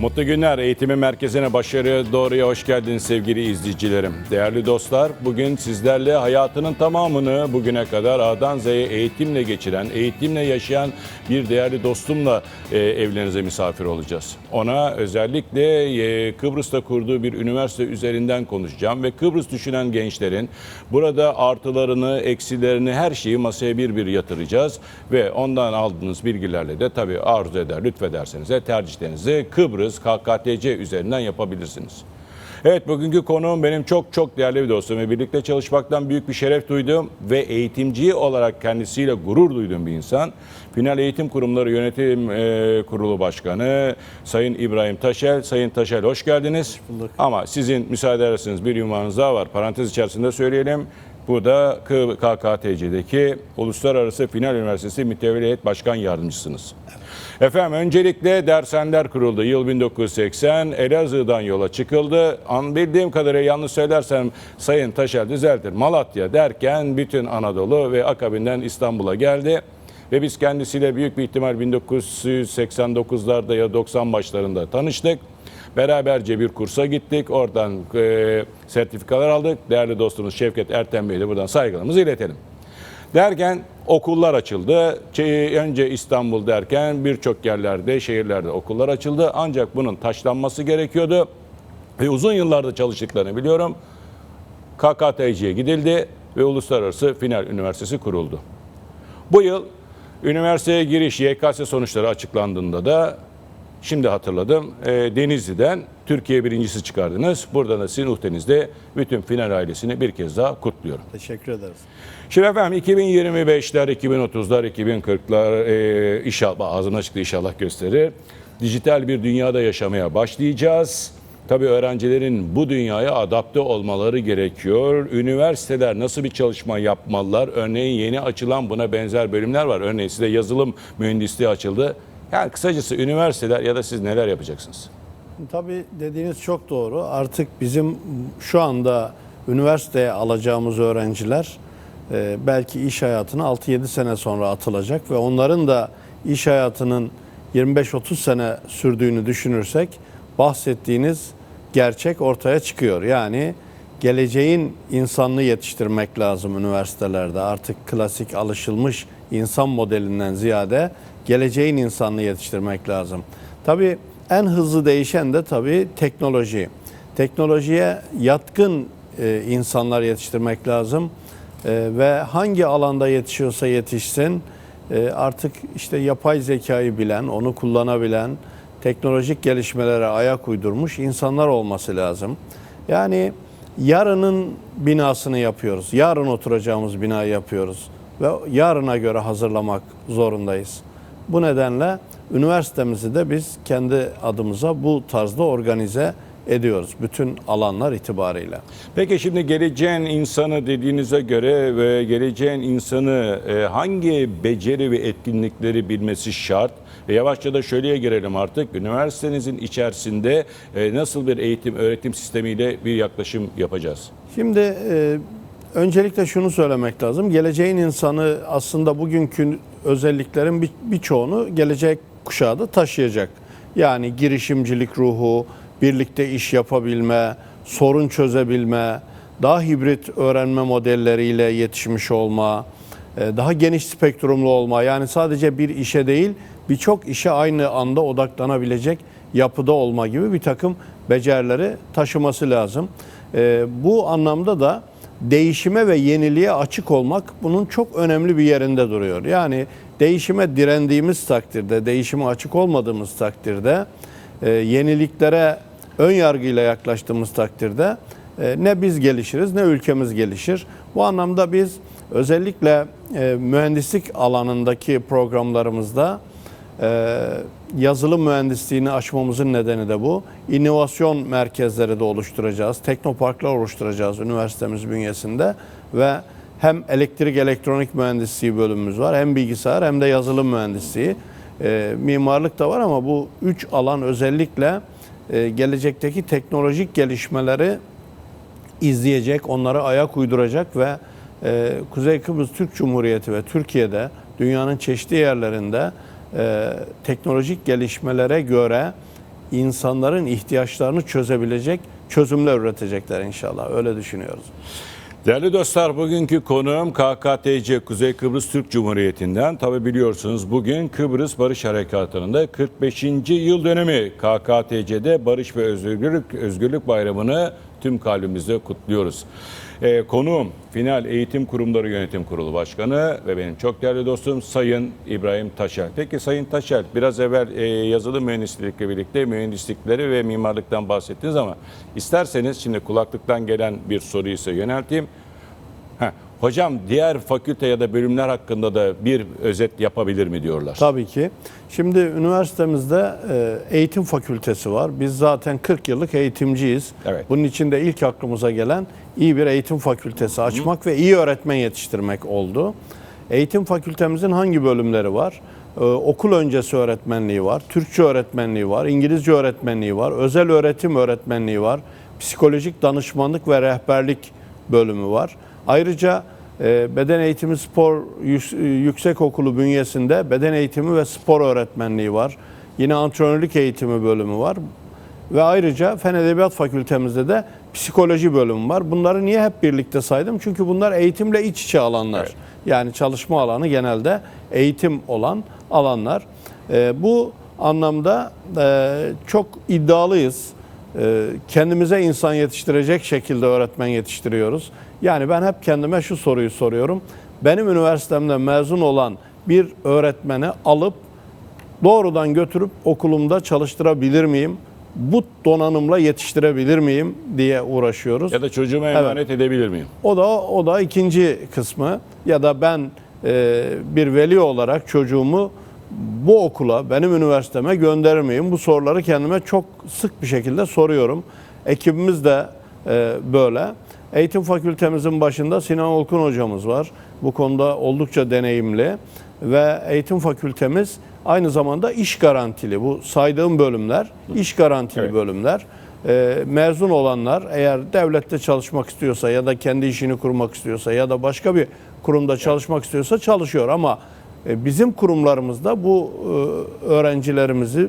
Mutlu günler. Eğitimin merkezine başarıya doğruya hoş geldiniz sevgili izleyicilerim. Değerli dostlar, bugün sizlerle hayatının tamamını bugüne kadar A'dan Z'ye eğitimle geçiren, eğitimle yaşayan bir değerli dostumla e, evlerinize misafir olacağız. Ona özellikle e, Kıbrıs'ta kurduğu bir üniversite üzerinden konuşacağım ve Kıbrıs düşünen gençlerin burada artılarını, eksilerini her şeyi masaya bir bir yatıracağız ve ondan aldığınız bilgilerle de tabii arzu eder, lütfederseniz de tercihlerinizi Kıbrıs KKTC üzerinden yapabilirsiniz. Evet bugünkü konuğum benim çok çok değerli bir dostum ve birlikte çalışmaktan büyük bir şeref duydum ve eğitimci olarak kendisiyle gurur duyduğum bir insan. Final Eğitim Kurumları Yönetim e, Kurulu Başkanı Sayın İbrahim Taşel. Sayın Taşel hoş geldiniz. Ama sizin müsaade ederseniz bir ünvanınız daha var. Parantez içerisinde söyleyelim. Bu da KKTC'deki Uluslararası Final Üniversitesi Mütevelli Heyet Başkan Yardımcısınız. Efendim öncelikle dershaneler kuruldu. Yıl 1980 Elazığ'dan yola çıkıldı. An bildiğim kadarıyla yanlış söylersem Sayın Taşer düzeltir. Malatya derken bütün Anadolu ve akabinden İstanbul'a geldi. Ve biz kendisiyle büyük bir ihtimal 1989'larda ya 90 başlarında tanıştık. Beraberce bir kursa gittik. Oradan e, sertifikalar aldık. Değerli dostumuz Şevket Erten Bey'e buradan saygılarımızı iletelim. Derken okullar açıldı. Önce İstanbul derken birçok yerlerde, şehirlerde okullar açıldı. Ancak bunun taşlanması gerekiyordu. Ve uzun yıllarda çalıştıklarını biliyorum. KKTC'ye gidildi ve Uluslararası Final Üniversitesi kuruldu. Bu yıl üniversiteye giriş YKS sonuçları açıklandığında da şimdi hatırladım e, Denizli'den Türkiye birincisi çıkardınız. Buradan da sizin uhdenizde bütün final ailesini bir kez daha kutluyorum. Teşekkür ederiz. Şimdi efendim 2025'ler, 2030'lar, 2040'lar e, inşallah ağzına çıktı inşallah gösterir. Dijital bir dünyada yaşamaya başlayacağız. Tabii öğrencilerin bu dünyaya adapte olmaları gerekiyor. Üniversiteler nasıl bir çalışma yapmalılar? Örneğin yeni açılan buna benzer bölümler var. Örneğin size yazılım mühendisliği açıldı. Yani kısacası üniversiteler ya da siz neler yapacaksınız? Tabii dediğiniz çok doğru. Artık bizim şu anda üniversiteye alacağımız öğrenciler e, belki iş hayatına 6-7 sene sonra atılacak ve onların da iş hayatının 25-30 sene sürdüğünü düşünürsek bahsettiğiniz gerçek ortaya çıkıyor. Yani geleceğin insanını yetiştirmek lazım üniversitelerde. Artık klasik alışılmış insan modelinden ziyade geleceğin insanını yetiştirmek lazım. Tabii en hızlı değişen de tabii teknoloji. Teknolojiye yatkın e, insanlar yetiştirmek lazım E, ve hangi alanda yetişiyorsa yetişsin e, artık işte yapay zekayı bilen, onu kullanabilen, teknolojik gelişmelere ayak uydurmuş insanlar olması lazım. Yani yarının binasını yapıyoruz. Yarın oturacağımız binayı yapıyoruz ve yarına göre hazırlamak zorundayız. Bu nedenle üniversitemizi de biz kendi adımıza bu tarzda organize ediyoruz bütün alanlar itibariyle. Peki şimdi geleceğin insanı dediğinize göre ve geleceğin insanı e, hangi beceri ve etkinlikleri bilmesi şart? Ve yavaşça da şöyleye girelim artık. Üniversitenizin içerisinde e, nasıl bir eğitim öğretim sistemiyle bir yaklaşım yapacağız? Şimdi e, öncelikle şunu söylemek lazım. Geleceğin insanı aslında bugünkü özelliklerin bir- birçoğunu gelecek kuşağı da taşıyacak. Yani girişimcilik ruhu, birlikte iş yapabilme, sorun çözebilme, daha hibrit öğrenme modelleriyle yetişmiş olma, e, daha geniş spektrumlu olma. Yani sadece bir işe değil birçok işe aynı anda odaklanabilecek yapıda olma gibi bir takım becerileri taşıması lazım. E, Bu anlamda da değişime ve yeniliğe açık olmak bunun çok önemli bir yerinde duruyor. Yani değişime direndiğimiz takdirde, değişime açık olmadığımız takdirde, e, yeniliklere ön yargıyla yaklaştığımız takdirde e, ne biz gelişiriz ne ülkemiz gelişir. Bu anlamda biz özellikle e, mühendislik alanındaki programlarımızda e, yazılım mühendisliğini açmamızın nedeni de bu. İnovasyon merkezleri de oluşturacağız, teknoparklar oluşturacağız üniversitemiz bünyesinde ve hem elektrik elektronik mühendisliği bölümümüz var, hem bilgisayar hem de yazılım mühendisliği. E, mimarlık da var ama bu üç alan özellikle e, gelecekteki teknolojik gelişmeleri izleyecek, onlara ayak uyduracak ve e, Kuzey Kıbrıs Türk Cumhuriyeti ve Türkiye'de dünyanın çeşitli yerlerinde e, teknolojik gelişmelere göre insanların ihtiyaçlarını çözebilecek çözümler üretecekler inşallah. Öyle düşünüyoruz. Değerli dostlar bugünkü konuğum KKTC Kuzey Kıbrıs Türk Cumhuriyeti'nden. Tabi biliyorsunuz bugün Kıbrıs Barış Harekatı'nın da 45. yıl dönemi. KKTC'de Barış ve Özgürlük, Özgürlük Bayramı'nı tüm kalbimizle kutluyoruz. Ee, konuğum Final Eğitim Kurumları Yönetim Kurulu Başkanı ve benim çok değerli dostum Sayın İbrahim Taşel. Peki Sayın Taşel biraz evvel e, yazılı mühendislikle birlikte mühendislikleri ve mimarlıktan bahsettiniz ama isterseniz şimdi kulaklıktan gelen bir soruyu ise yönelteyim. Hocam diğer fakülte ya da bölümler hakkında da bir özet yapabilir mi diyorlar. Tabii ki. Şimdi üniversitemizde e, eğitim fakültesi var. Biz zaten 40 yıllık eğitimciyiz. Evet. Bunun için de ilk aklımıza gelen iyi bir eğitim fakültesi açmak ve iyi öğretmen yetiştirmek oldu. Eğitim fakültemizin hangi bölümleri var? Ee, okul öncesi öğretmenliği var, Türkçe öğretmenliği var, İngilizce öğretmenliği var, özel öğretim öğretmenliği var, psikolojik danışmanlık ve rehberlik bölümü var. Ayrıca e, Beden Eğitimi Spor Yük- Yüksek Okulu bünyesinde beden eğitimi ve spor öğretmenliği var. Yine antrenörlük eğitimi bölümü var. Ve ayrıca Fen Edebiyat Fakültemizde de psikoloji bölümü var. Bunları niye hep birlikte saydım? Çünkü bunlar eğitimle iç içe alanlar. Evet. Yani çalışma alanı genelde eğitim olan alanlar. Ee, bu anlamda e, çok iddialıyız. Kendimize insan yetiştirecek şekilde öğretmen yetiştiriyoruz. Yani ben hep kendime şu soruyu soruyorum. Benim üniversitemden mezun olan bir öğretmeni alıp doğrudan götürüp okulumda çalıştırabilir miyim? Bu donanımla yetiştirebilir miyim diye uğraşıyoruz. Ya da çocuğuma emanet edebilir miyim? O da o da ikinci kısmı ya da ben e, bir veli olarak çocuğumu bu okula benim üniversiteme gönderir miyim? Bu soruları kendime çok sık bir şekilde soruyorum. Ekibimiz de e, böyle. Eğitim fakültemizin başında Sinan Olkun hocamız var. Bu konuda oldukça deneyimli ve eğitim fakültemiz aynı zamanda iş garantili. Bu saydığım bölümler iş garantili Evet. bölümler. Ee, mezun olanlar eğer devlette çalışmak istiyorsa ya da kendi işini kurmak istiyorsa ya da başka bir kurumda çalışmak istiyorsa çalışıyor ama e, bizim kurumlarımızda bu e, öğrencilerimizi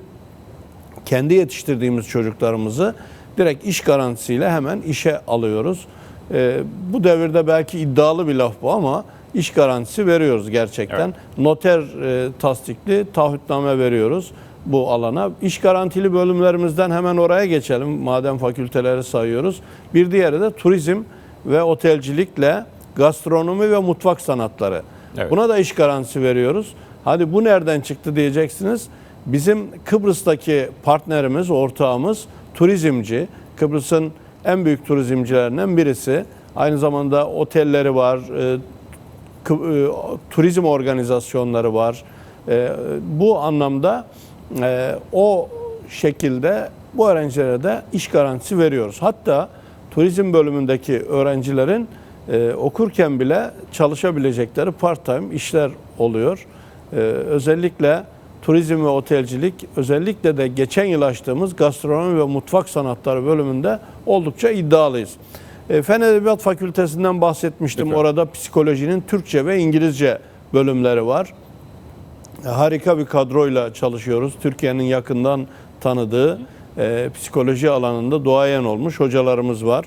kendi yetiştirdiğimiz çocuklarımızı direkt iş garantisiyle hemen işe alıyoruz. Ee, bu devirde belki iddialı bir laf bu ama iş garantisi veriyoruz gerçekten. Noter e, tasdikli taahhütname veriyoruz bu alana. İş garantili bölümlerimizden hemen oraya geçelim madem fakülteleri sayıyoruz. Bir diğeri de turizm ve otelcilikle gastronomi ve mutfak sanatları. Evet. Buna da iş garantisi veriyoruz. Hadi bu nereden çıktı diyeceksiniz. Bizim Kıbrıs'taki partnerimiz, ortağımız turizmci. Kıbrıs'ın en büyük turizmcilerinden birisi. Aynı zamanda otelleri var, e, e, turizm organizasyonları var. E, Bu anlamda o şekilde bu öğrencilere de iş garantisi veriyoruz. Hatta turizm bölümündeki öğrencilerin okurken bile çalışabilecekleri part-time işler oluyor. Özellikle turizm ve otelcilik, özellikle de geçen yıl açtığımız gastronomi ve mutfak sanatları bölümünde oldukça iddialıyız. E, Fen Edebiyat Fakültesinden bahsetmiştim. Lütfen. Orada psikolojinin Türkçe ve İngilizce bölümleri var. E, Harika bir kadroyla çalışıyoruz. Türkiye'nin yakından tanıdığı e, psikoloji alanında duayen olmuş hocalarımız var.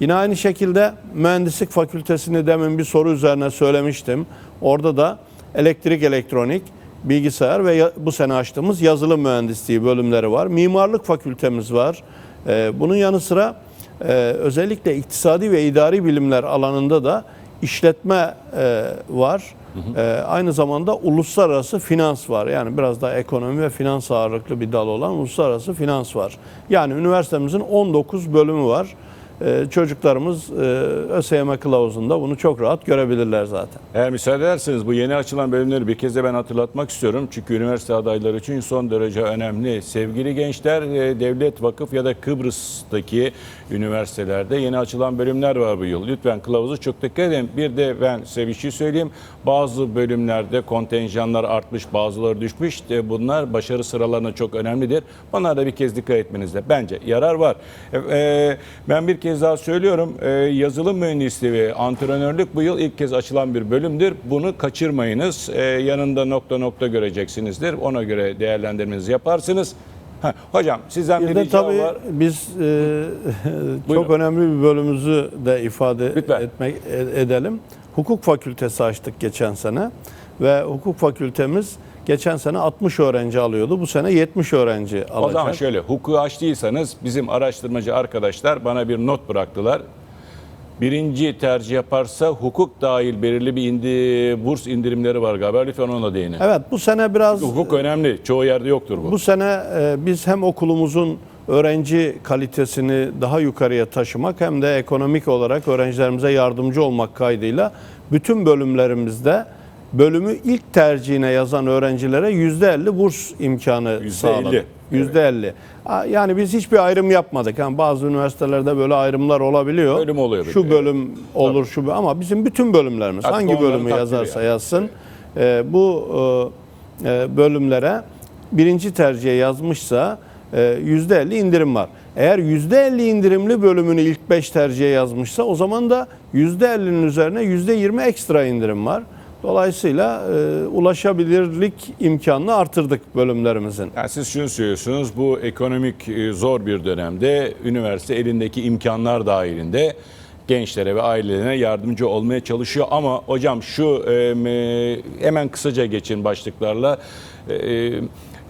Yine aynı şekilde mühendislik fakültesini demin bir soru üzerine söylemiştim. Orada da elektrik, elektronik, bilgisayar ve bu sene açtığımız yazılım mühendisliği bölümleri var. Mimarlık fakültemiz var. E, bunun yanı sıra e, özellikle iktisadi ve idari bilimler alanında da işletme e, var. E, aynı zamanda uluslararası finans var. Yani biraz daha ekonomi ve finans ağırlıklı bir dal olan uluslararası finans var. Yani üniversitemizin 19 bölümü var. E, çocuklarımız e, ÖSYM kılavuzunda bunu çok rahat görebilirler zaten. Eğer müsaade ederseniz bu yeni açılan bölümleri bir kez de ben hatırlatmak istiyorum. Çünkü üniversite adayları için son derece önemli. Sevgili gençler, e, devlet, vakıf ya da Kıbrıs'taki üniversitelerde yeni açılan bölümler var bu yıl. Lütfen kılavuzu çok dikkat edin. Bir de ben size bir şey söyleyeyim. Bazı bölümlerde kontenjanlar artmış, bazıları düşmüş. E, Bunlar başarı sıralarına çok önemlidir. Bunlara da bir kez dikkat etmenizde bence yarar var. Ben bir kez daha söylüyorum. E, Yazılım mühendisliği ve antrenörlük bu yıl ilk kez açılan bir bölümdür. Bunu kaçırmayınız. E, Yanında nokta nokta göreceksinizdir. Ona göre değerlendirmenizi yaparsınız. Ha, hocam sizden Bir bir de tabii var. biz e, Buyurun. çok önemli bir bölümümüzü de ifade Lütfen. etmek e- edelim. Hukuk fakültesi açtık geçen sene ve hukuk fakültemiz geçen sene 60 öğrenci alıyordu. Bu sene 70 öğrenci alacak. O zaman şöyle hukuku açtıysanız bizim araştırmacı arkadaşlar bana bir not bıraktılar. Birinci tercih yaparsa hukuk dahil belirli bir indi, burs indirimleri var galiba. Lütfen ona değinin. Evet bu sene biraz Hukuk önemli. Çoğu yerde yoktur bu. Bu sene e, biz hem okulumuzun öğrenci kalitesini daha yukarıya taşımak hem de ekonomik olarak öğrencilerimize yardımcı olmak kaydıyla bütün bölümlerimizde bölümü ilk tercihine yazan öğrencilere %50 burs imkanı %50, sağladık. evet. %50. Ha, Yani biz hiçbir ayrım yapmadık. Yani bazı üniversitelerde böyle ayrımlar olabiliyor. Bölüm oluyor Şu bölüm olur şu bölüm ama bizim bütün bölümlerimiz Hatta hangi bölümü yazarsa yani. yazsın e, bu e, e, bölümlere birinci tercihe yazmışsa e, %50 indirim var. Eğer %50 indirimli bölümünü ilk 5 tercihe yazmışsa o zaman da %50'nin üzerine %20 ekstra indirim var. Dolayısıyla e, ulaşabilirlik imkanını artırdık bölümlerimizin. Yani siz şunu söylüyorsunuz, bu ekonomik e, zor bir dönemde üniversite elindeki imkanlar dahilinde gençlere ve ailelerine yardımcı olmaya çalışıyor. Ama hocam şu e, me- hemen kısaca geçin başlıklarla. E, e,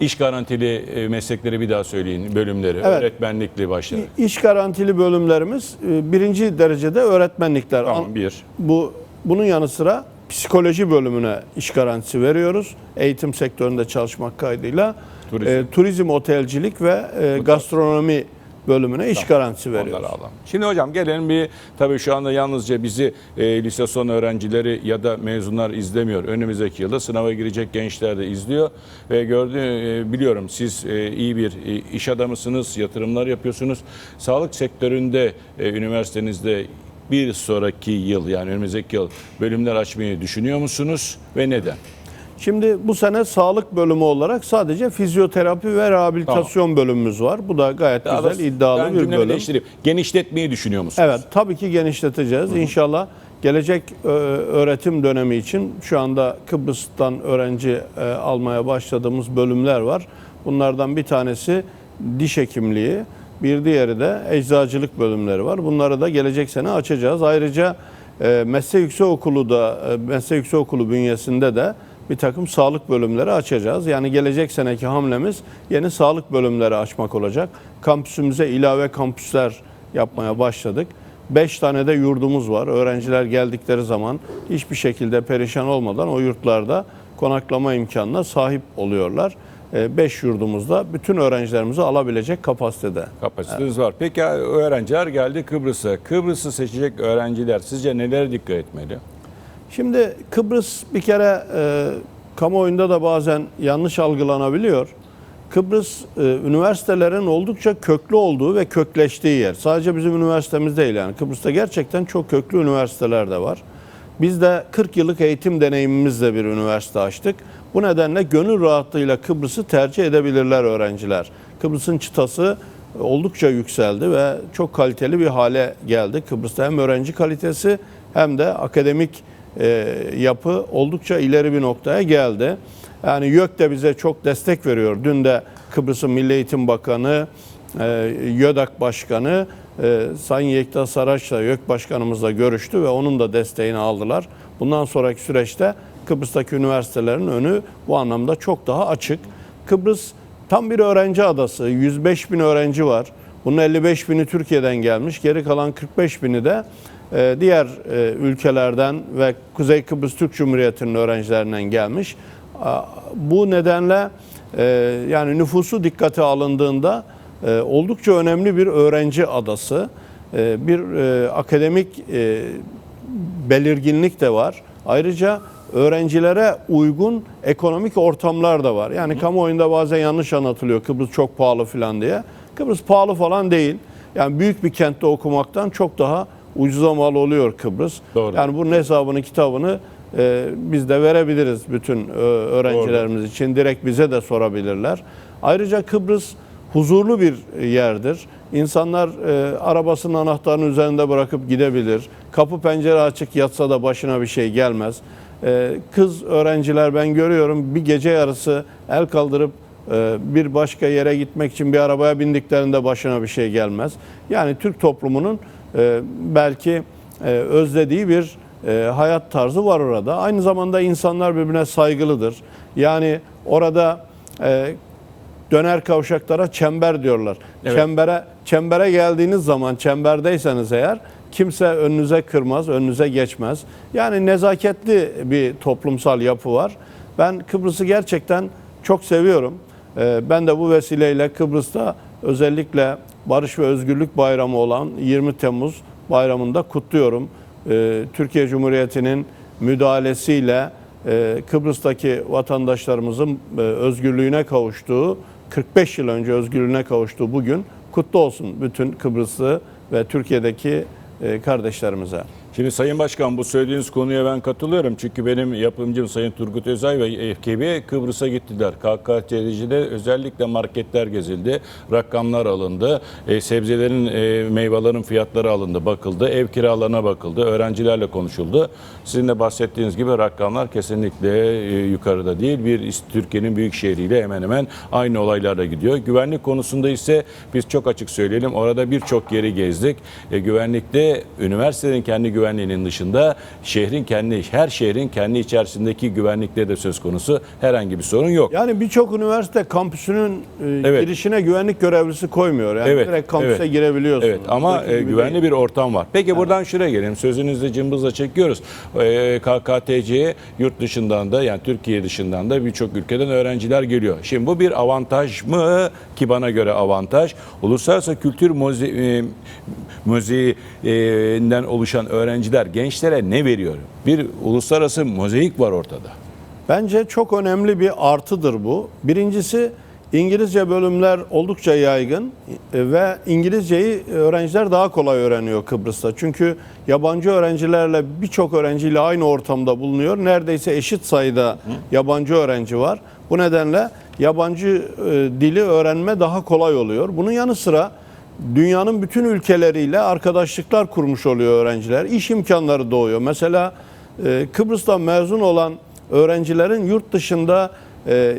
iş garantili e, meslekleri bir daha söyleyin, bölümleri. Evet. Öğretmenlikli başlar. İş garantili bölümlerimiz birinci derecede öğretmenlikler. Tamam bir. Bu bunun yanı sıra psikoloji bölümüne iş garantisi veriyoruz. Eğitim sektöründe çalışmak kaydıyla Turizm. turizm, turizm otelcilik ve e, gastronomi bölümüne iş garantisi veriyoruz. Onları alalım. Şimdi hocam gelelim bir tabii şu anda yalnızca bizi e, lise son öğrencileri ya da mezunlar izlemiyor. Önümüzdeki yılda sınava girecek gençler de izliyor ve gördüğü e, biliyorum siz e, iyi bir e, iş adamısınız, yatırımlar yapıyorsunuz. Sağlık sektöründe e, üniversitenizde bir sonraki yıl yani önümüzdeki yıl bölümler açmayı düşünüyor musunuz ve neden? Şimdi bu sene sağlık bölümü olarak sadece fizyoterapi ve rehabilitasyon bölümümüz var. Bu da gayet Daha güzel, iddialı bir bölüm. Genişletmeyi düşünüyor musunuz? Evet, tabii ki genişleteceğiz. İnşallah gelecek e, öğretim dönemi için şu anda Kıbrıs'tan öğrenci e, almaya başladığımız bölümler var. Bunlardan bir tanesi diş hekimliği, bir diğeri de eczacılık bölümleri var. Bunları da gelecek sene açacağız. Ayrıca e, meslek yüksekokulu da e, meslek yüksekokulu bünyesinde de bir takım sağlık bölümleri açacağız. Yani gelecek seneki hamlemiz yeni sağlık bölümleri açmak olacak. Kampüsümüze ilave kampüsler yapmaya başladık. 5 tane de yurdumuz var. Öğrenciler geldikleri zaman hiçbir şekilde perişan olmadan o yurtlarda konaklama imkanına sahip oluyorlar. 5 yurdumuzda bütün öğrencilerimizi alabilecek kapasitede. Kapasiteniz var. Peki öğrenciler geldi Kıbrıs'a. Kıbrıs'ı seçecek öğrenciler sizce nelere dikkat etmeli? Şimdi Kıbrıs bir kere e, kamuoyunda da bazen yanlış algılanabiliyor. Kıbrıs e, üniversitelerin oldukça köklü olduğu ve kökleştiği yer. Sadece bizim üniversitemiz değil yani. Kıbrıs'ta gerçekten çok köklü üniversiteler de var. Biz de 40 yıllık eğitim deneyimimizle bir üniversite açtık. Bu nedenle gönül rahatlığıyla Kıbrıs'ı tercih edebilirler öğrenciler. Kıbrıs'ın çıtası oldukça yükseldi ve çok kaliteli bir hale geldi. Kıbrıs'ta hem öğrenci kalitesi hem de akademik e, yapı oldukça ileri bir noktaya geldi. Yani YÖK de bize çok destek veriyor. Dün de Kıbrıs'ın Milli Eğitim Bakanı, e, YÖDAK Başkanı e, Sayın Yekta Saraç'la YÖK Başkanımızla görüştü ve onun da desteğini aldılar. Bundan sonraki süreçte Kıbrıs'taki üniversitelerin önü bu anlamda çok daha açık. Kıbrıs tam bir öğrenci adası. 105 bin öğrenci var. Bunun 55 bini Türkiye'den gelmiş. Geri kalan 45 bini de e, diğer e, ülkelerden ve Kuzey Kıbrıs Türk Cumhuriyeti'nin öğrencilerinden gelmiş. Bu nedenle e, yani nüfusu dikkate alındığında e, oldukça önemli bir öğrenci adası. E, Bir e, akademik e, belirginlik de var. Ayrıca öğrencilere uygun ekonomik ortamlar da var. Yani kamuoyunda bazen yanlış anlatılıyor Kıbrıs çok pahalı falan diye. Kıbrıs pahalı falan değil. Yani büyük bir kentte okumaktan çok daha ucuza mal oluyor Kıbrıs. Doğru. Yani bunun hesabını kitabını e, biz de verebiliriz bütün e, öğrencilerimiz için. Direkt bize de sorabilirler. Ayrıca Kıbrıs huzurlu bir yerdir. İnsanlar e, arabasının anahtarını üzerinde bırakıp gidebilir. Kapı pencere açık yatsa da başına bir şey gelmez. E, kız öğrenciler ben görüyorum bir gece yarısı el kaldırıp Ee, Bir başka yere gitmek için bir arabaya bindiklerinde başına bir şey gelmez. Yani Türk toplumunun e, belki e, özlediği bir e, hayat tarzı var orada. Aynı zamanda insanlar birbirine saygılıdır. Yani orada e, döner kavşaklara çember diyorlar. Evet. Çembere çembere geldiğiniz zaman çemberdeyseniz eğer kimse önünüze kırmaz, önünüze geçmez. Yani nezaketli bir toplumsal yapı var. Ben Kıbrıs'ı gerçekten çok seviyorum. Ee, Ben de bu vesileyle Kıbrıs'ta özellikle Barış ve Özgürlük Bayramı olan 20 Temmuz bayramında kutluyorum. Ee, Türkiye Cumhuriyeti'nin müdahalesiyle e, Kıbrıs'taki vatandaşlarımızın e, özgürlüğüne kavuştuğu 45 yıl önce özgürlüğüne kavuştuğu bugün kutlu olsun bütün Kıbrıslı ve Türkiye'deki e, kardeşlerimize. Şimdi Sayın Başkan bu söylediğiniz konuya ben katılıyorum. Çünkü benim yapımcım Sayın Turgut Özay ve ekibi Kıbrıs'a gittiler. KKTC'de özellikle marketler gezildi. Rakamlar alındı. E, sebzelerin, e, meyvelerin fiyatları alındı, bakıldı. Ev kiralarına bakıldı. Öğrencilerle konuşuldu. Sizin de bahsettiğiniz gibi rakamlar kesinlikle e, yukarıda değil. Bir Türkiye'nin büyük şehriyle hemen hemen aynı olaylarda gidiyor. Güvenlik konusunda ise biz çok açık söyleyelim. Orada birçok yeri gezdik. E, güvenlikte üniversitenin kendi güvenliğinin dışında şehrin kendi her şehrin kendi içerisindeki güvenlikte de söz konusu herhangi bir sorun yok. Yani birçok üniversite kampüsünün e, Evet. girişine güvenlik görevlisi koymuyor. Yani Evet, direkt kampüse evet. girebiliyorsunuz. Evet ama e, güvenli değil. bir ortam var. Peki buradan şuraya gelelim. Sözünüzü cımbızla çekiyoruz. E, KKTC'ye yurt dışından da yani Türkiye dışından da birçok ülkeden öğrenciler geliyor. Şimdi bu bir avantaj mı ki bana göre avantaj. Uluslararası Kültür Müze, e, Müzeyi'nden oluşan öğrenciler gençlere ne veriyor? Bir uluslararası mozaik var ortada. Bence çok önemli bir artıdır bu. Birincisi İngilizce bölümler oldukça yaygın e, ve İngilizceyi öğrenciler daha kolay öğreniyor Kıbrıs'ta. Çünkü yabancı öğrencilerle birçok öğrenciyle aynı ortamda bulunuyor. Neredeyse eşit sayıda yabancı öğrenci var. Bu nedenle yabancı e, dili öğrenme daha kolay oluyor. Bunun yanı sıra dünyanın bütün ülkeleriyle arkadaşlıklar kurmuş oluyor öğrenciler. İş imkanları doğuyor. Mesela e, Kıbrıs'tan mezun olan öğrencilerin yurt dışında e,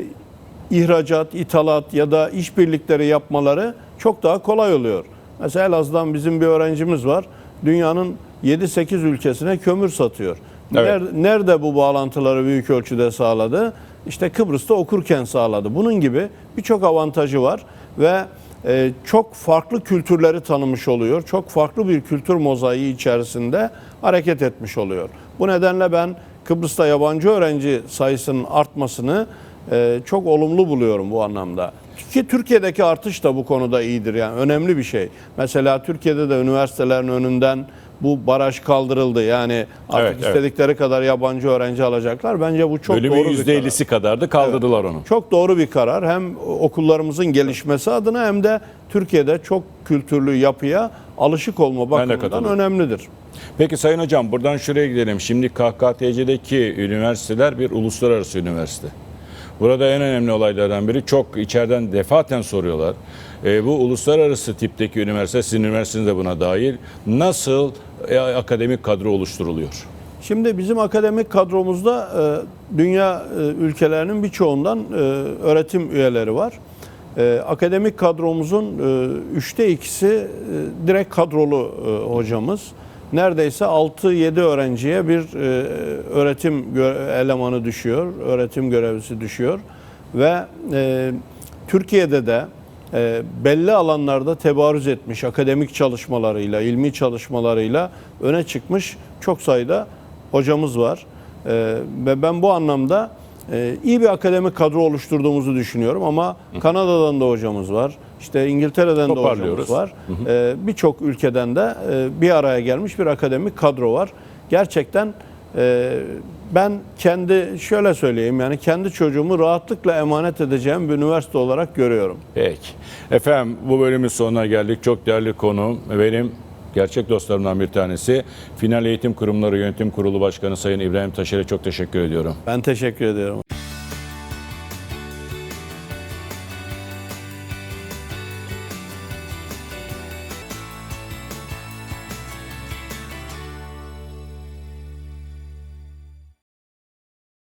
ihracat, ithalat ya da işbirlikleri yapmaları çok daha kolay oluyor. Mesela Elazığ'dan bizim bir öğrencimiz var. Dünyanın 7-8 ülkesine kömür satıyor. Evet. Ner- Nerede bu bağlantıları büyük ölçüde sağladı? İşte Kıbrıs'ta okurken sağladı. Bunun gibi birçok avantajı var ve e, çok farklı kültürleri tanımış oluyor. Çok farklı bir kültür mozaiği içerisinde hareket etmiş oluyor. Bu nedenle ben Kıbrıs'ta yabancı öğrenci sayısının artmasını e, çok olumlu buluyorum bu anlamda. Ki Türkiye'deki artış da bu konuda iyidir yani önemli bir şey. Mesela Türkiye'de de üniversitelerin önünden bu baraj kaldırıldı. Yani artık Evet, evet. istedikleri kadar yabancı öğrenci alacaklar. Bence bu çok Bölümün doğru bir karar. %50'si kadar da kaldırdılar onu. Çok doğru bir karar. Hem okullarımızın gelişmesi adına hem de Türkiye'de çok kültürlü yapıya alışık olma bakımından önemlidir. Peki Sayın Hocam buradan şuraya gidelim. Şimdi KKTC'deki üniversiteler bir uluslararası üniversite. Burada en önemli olaylardan biri çok içeriden defaten soruyorlar. E, bu uluslararası tipteki üniversite, sizin üniversiteniz de buna dahil. Nasıl e, akademik kadro oluşturuluyor? Şimdi bizim akademik kadromuzda e, dünya e, ülkelerinin birçoğundan e, öğretim üyeleri var. E, akademik kadromuzun e, üçte ikisi e, direkt kadrolu e, hocamız. Neredeyse 6-7 öğrenciye bir e, öğretim elemanı düşüyor, öğretim görevlisi düşüyor. Ve e, Türkiye'de de e, belli alanlarda tebarüz etmiş akademik çalışmalarıyla, ilmi çalışmalarıyla öne çıkmış çok sayıda hocamız var. E, ve ben bu anlamda e, iyi bir akademik kadro oluşturduğumuzu düşünüyorum ama Kanada'dan da hocamız var. İşte İngiltere'den de hocamız var. E, Birçok ülkeden de e, bir araya gelmiş bir akademik kadro var. Gerçekten e, ben kendi şöyle söyleyeyim yani kendi çocuğumu rahatlıkla emanet edeceğim bir üniversite olarak görüyorum. Peki. Efendim bu bölümün sonuna geldik. Çok değerli konu benim gerçek dostlarımdan bir tanesi. Final Eğitim Kurumları Yönetim Kurulu Başkanı Sayın İbrahim Taşer'e çok teşekkür ediyorum. Ben teşekkür ediyorum.